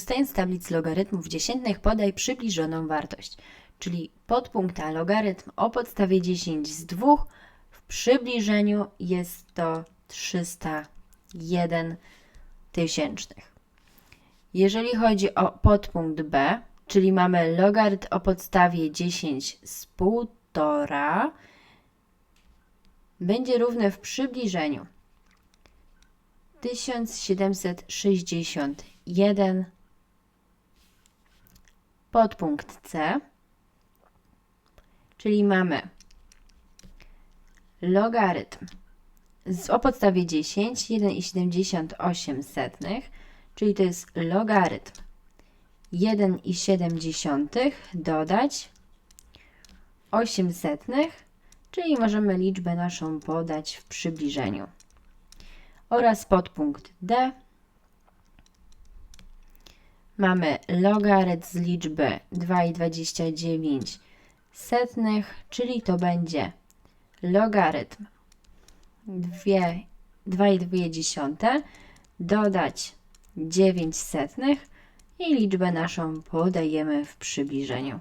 Korzystając z tablicy logarytmów dziesiętnych podaj przybliżoną wartość, czyli podpunkt A logarytm o podstawie 10 z 2 w przybliżeniu jest to 301 tysięcznych. Jeżeli chodzi o podpunkt B, czyli mamy logarytm o podstawie 10 z 1,5, będzie równy w przybliżeniu 1761 podpunkt C, czyli mamy logarytm z, o podstawie 10, 1,78, czyli to jest logarytm 1,7 dodać 8 setnych, czyli możemy liczbę naszą podać w przybliżeniu. Oraz podpunkt D mamy logarytm z liczby 2,29 setnych, czyli to będzie logarytm 2,2 dodać 9 setnych i liczbę naszą podajemy w przybliżeniu.